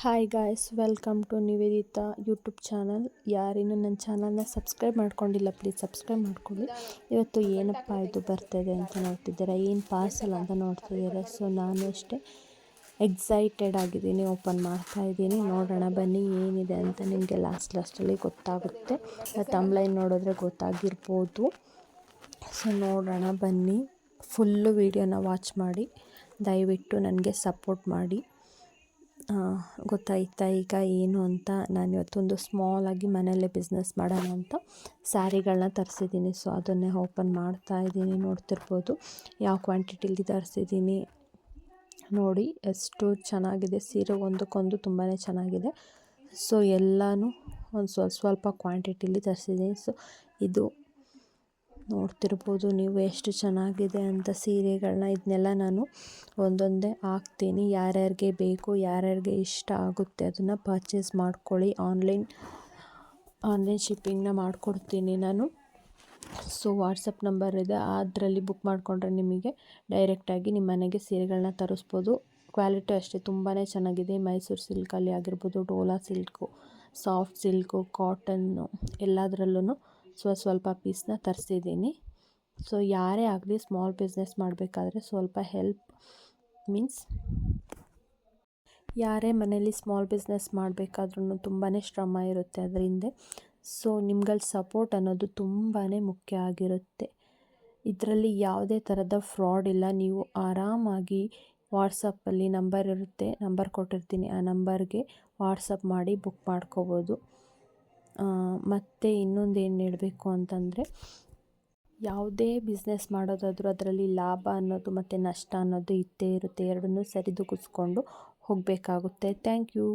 Hi guys welcome to Nivedita YouTube channel ಯಾರಿನ್ನೂ ನನ್ನ ಚಾನಲ್ನ subscribe ಮಾಡ್ಕೊಂಡಿಲ್ಲ ಪ್ಲೀಸ್ ಸಬ್ಸ್ಕ್ರೈಬ್ ಮಾಡ್ಕೊಳ್ಳಿ. ಇವತ್ತು ಏನಪ್ಪ ಇದು ಬರ್ತಾಯಿದೆ ಅಂತ ನೋಡ್ತಿದ್ದೀರಾ? ಏನು ಪಾರ್ಸಲ್ ಅಂತ ನೋಡ್ತಿದ್ದೀರಾ? ಸೊ ನಾನು ಅಷ್ಟೇ ಎಕ್ಸೈಟೆಡ್ ಆಗಿದ್ದೀನಿ ಓಪನ್ ಮಾಡ್ತಾ ಇದ್ದೀನಿ. ನೋಡೋಣ, ಬನ್ನಿ, ಏನಿದೆ ಅಂತ ನಿಮಗೆ ಲಾಸ್ಟ್ ಲಾಸ್ಟಲ್ಲಿ ಗೊತ್ತಾಗುತ್ತೆ. ತಮ್ಲೈನ್ ನೋಡಿದ್ರೆ ಗೊತ್ತಾಗಿರ್ಬೋದು. ಸೊ ನೋಡೋಣ, ಬನ್ನಿ. ಫುಲ್ಲು ವೀಡಿಯೋನ ವಾಚ್ ಮಾಡಿ. ದಯವಿಟ್ಟು ನನಗೆ ಸಪೋರ್ಟ್ ಮಾಡಿ. ಗೊತ್ತಾಯ್ತಾ ಈಗ ಏನು ಅಂತ ನಾನು ಇವತ್ತೊಂದು ಸ್ಮಾಲಾಗಿ ಮನೆಯಲ್ಲೇ ಬಿಸ್ನೆಸ್ ಮಾಡೋಣ ಅಂತ ಸ್ಯಾರಿಗಳನ್ನ ತರಿಸಿದ್ದೀನಿ. ಸೊ ಅದನ್ನೇ ಓಪನ್ ಮಾಡ್ತಾ ಇದ್ದೀನಿ. ನೋಡ್ತಿರ್ಬೋದು ಯಾವ ಕ್ವಾಂಟಿಟಿಲಿ ತರಿಸಿದ್ದೀನಿ. ನೋಡಿ, ಎಷ್ಟು ಚೆನ್ನಾಗಿದೆ. ಸೀರೆ ಒಂದಕ್ಕೊಂದು ತುಂಬಾ ಚೆನ್ನಾಗಿದೆ. ಸೊ ಎಲ್ಲನೂ ಒಂದು ಸ್ವಲ್ಪ ಸ್ವಲ್ಪ ಕ್ವಾಂಟಿಟಿಲಿ ತರಿಸಿದ್ದೀನಿ. ಸೊ ಇದು ನೋಡ್ತಿರ್ಬೋದು ನೀವು ಎಷ್ಟು ಚೆನ್ನಾಗಿದೆ ಅಂತ ಸೀರೆಗಳನ್ನ ಇದನ್ನೆಲ್ಲ ನಾನು ಒಂದೊಂದೇ ಹಾಕ್ತೀನಿ. ಯಾರ್ಯಾರಿಗೆ ಬೇಕು ಯಾರ್ಯಾರಿಗೆ ಇಷ್ಟ ಆಗುತ್ತೆ ಅದನ್ನು ಪರ್ಚೇಸ್ ಮಾಡ್ಕೊಳ್ಳಿ. ಆನ್ಲೈನ್ ಆನ್ಲೈನ್ ಶಿಪ್ಪಿಂಗ್ನ ಮಾಡಿಕೊಡ್ತೀನಿ ನಾನು. ಸೊ ವಾಟ್ಸಪ್ ನಂಬರ್ ಇದೆ. ಅದರಲ್ಲಿ ಬುಕ್ ಮಾಡಿಕೊಂಡ್ರೆ ನಿಮಗೆ ಡೈರೆಕ್ಟಾಗಿ ನಿಮ್ಮ ಮನೆಗೆ ಸೀರೆಗಳನ್ನ ತರಿಸ್ಬೋದು. ಕ್ವಾಲಿಟಿ ಅಷ್ಟೇ. ತುಂಬಾ ಚೆನ್ನಾಗಿದೆ. ಮೈಸೂರು ಸಿಲ್ಕಲ್ಲಿ ಆಗಿರ್ಬೋದು Dhola silk soft silk cotton ಎಲ್ಲದರಲ್ಲೂ ಸ್ವ ಸ್ವಲ್ಪ ಪೀಸ್ನ ತರಿಸಿದ್ದೀನಿ. ಸೊ ಯಾರೇ ಆಗಲಿ ಸ್ಮಾಲ್ ಬಿಸ್ನೆಸ್ ಮಾಡಬೇಕಾದ್ರೆ ಸ್ವಲ್ಪ ಹೆಲ್ಪ್ ಮೀನ್ಸ್ ಯಾರೇ ಮನೇಲಿ ಸ್ಮಾಲ್ ಬಿಸ್ನೆಸ್ ಮಾಡಬೇಕಾದ್ರೂ ತುಂಬಾ ಶ್ರಮ ಇರುತ್ತೆ ಅದರಿಂದ. ಸೊ ನಿಮ್ಗಲ್ಲಿ ಸಪೋರ್ಟ್ ಅನ್ನೋದು ತುಂಬಾ ಮುಖ್ಯ ಆಗಿರುತ್ತೆ. ಇದರಲ್ಲಿ ಯಾವುದೇ ಥರದ ಫ್ರಾಡ್ ಇಲ್ಲ. ನೀವು ಆರಾಮಾಗಿ ವಾಟ್ಸಪ್ಪಲ್ಲಿ ನಂಬರ್ ಇರುತ್ತೆ. ನಂಬರ್ ಕೊಟ್ಟಿರ್ತೀನಿ. ಆ ನಂಬರ್ಗೆ ವಾಟ್ಸಪ್ ಮಾಡಿ ಬುಕ್ ಮಾಡ್ಕೋಬೋದು. ಮತ್ತು ಇನ್ನೊಂದು ಏನು ಹೇಳಬೇಕು ಅಂತಂದರೆ, ಯಾವುದೇ ಬಿಸ್ನೆಸ್ ಮಾಡೋದಾದರೂ ಅದರಲ್ಲಿ ಲಾಭ ಅನ್ನೋದು ಮತ್ತು ನಷ್ಟ ಅನ್ನೋದು ಇದ್ದೇ ಇರುತ್ತೆ, ಎರಡನ್ನೂ ಸರಿದೂಗಿಸ್ಕೊಂಡು ಹೋಗಬೇಕಾಗುತ್ತೆ. Thank you